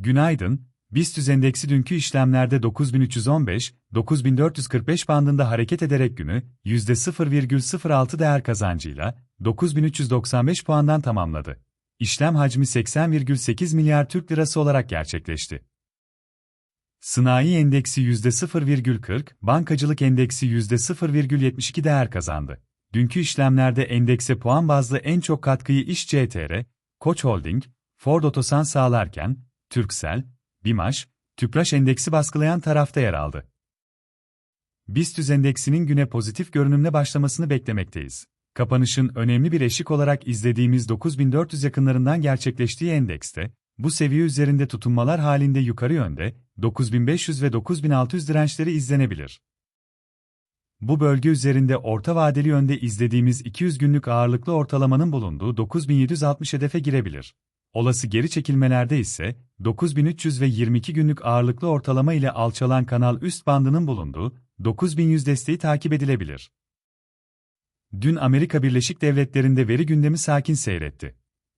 Günaydın, BIST endeksi dünkü işlemlerde 9315-9445 bandında hareket ederek günü %0,06 değer kazancıyla 9395 puandan tamamladı. İşlem hacmi 80,8 milyar Türk lirası olarak gerçekleşti. Sanayi endeksi %0,40, bankacılık endeksi %0,72 değer kazandı. Dünkü işlemlerde endekse puan bazlı en çok katkıyı İş CTR, Koç Holding, Ford Otosan sağlarken, Türksel, BİMAŞ, Tüpraş endeksi baskılayan tarafta yer aldı. BIST endeksinin güne pozitif görünümle başlamasını beklemekteyiz. Kapanışın önemli bir eşik olarak izlediğimiz 9400 yakınlarından gerçekleştiği endekste, bu seviye üzerinde tutunmalar halinde yukarı yönde, 9500 ve 9600 dirençleri izlenebilir. Bu bölge üzerinde orta vadeli yönde izlediğimiz 200 günlük ağırlıklı ortalamanın bulunduğu 9760 hedefe girebilir. Olası geri çekilmelerde ise 9300 ve 22 günlük ağırlıklı ortalama ile alçalan kanal üst bandının bulunduğu 9100 desteği takip edilebilir. Dün Amerika Birleşik Devletleri'nde veri gündemi sakin seyretti.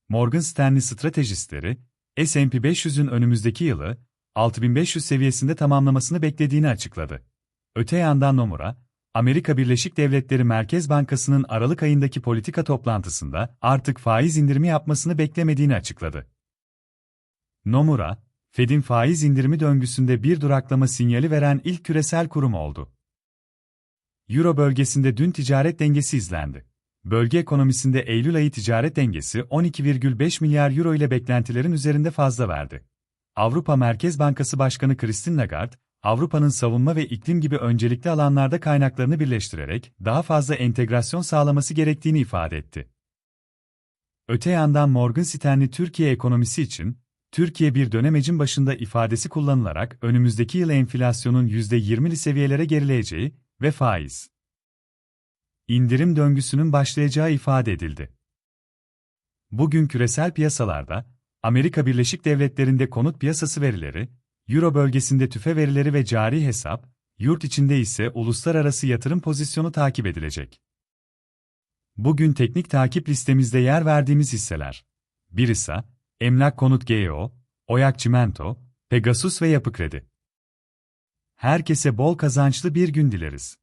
Morgan Stanley stratejistleri, S&P 500'ün önümüzdeki yılı 6500 seviyesinde tamamlamasını beklediğini açıkladı. Öte yandan Nomura, Amerika Birleşik Devletleri Merkez Bankası'nın Aralık ayındaki politika toplantısında artık faiz indirimi yapmasını beklemediğini açıkladı. Nomura, Fed'in faiz indirimi döngüsünde bir duraklama sinyali veren ilk küresel kurum oldu. Euro bölgesinde dün ticaret dengesi izlendi. Bölge ekonomisinde Eylül ayı ticaret dengesi 12,5 milyar euro ile beklentilerin üzerinde fazla verdi. Avrupa Merkez Bankası Başkanı Christine Lagarde, Avrupa'nın savunma ve iklim gibi öncelikli alanlarda kaynaklarını birleştirerek daha fazla entegrasyon sağlaması gerektiğini ifade etti. Öte yandan Morgan Stanley Türkiye ekonomisi için, Türkiye bir dönemecin başında ifadesi kullanılarak önümüzdeki yıl enflasyonun %20'li seviyelere gerileyeceği ve faiz indirim döngüsünün başlayacağı ifade edildi. Bugün küresel piyasalarda, Amerika Birleşik Devletleri'nde konut piyasası verileri, Euro bölgesinde tüfe verileri ve cari hesap, yurt içinde ise uluslararası yatırım pozisyonu takip edilecek. Bugün teknik takip listemizde yer verdiğimiz hisseler. Birisa, Emlak Konut GEO, Oyak Çimento, Pegasus ve Yapı Kredi. Herkese bol kazançlı bir gün dileriz.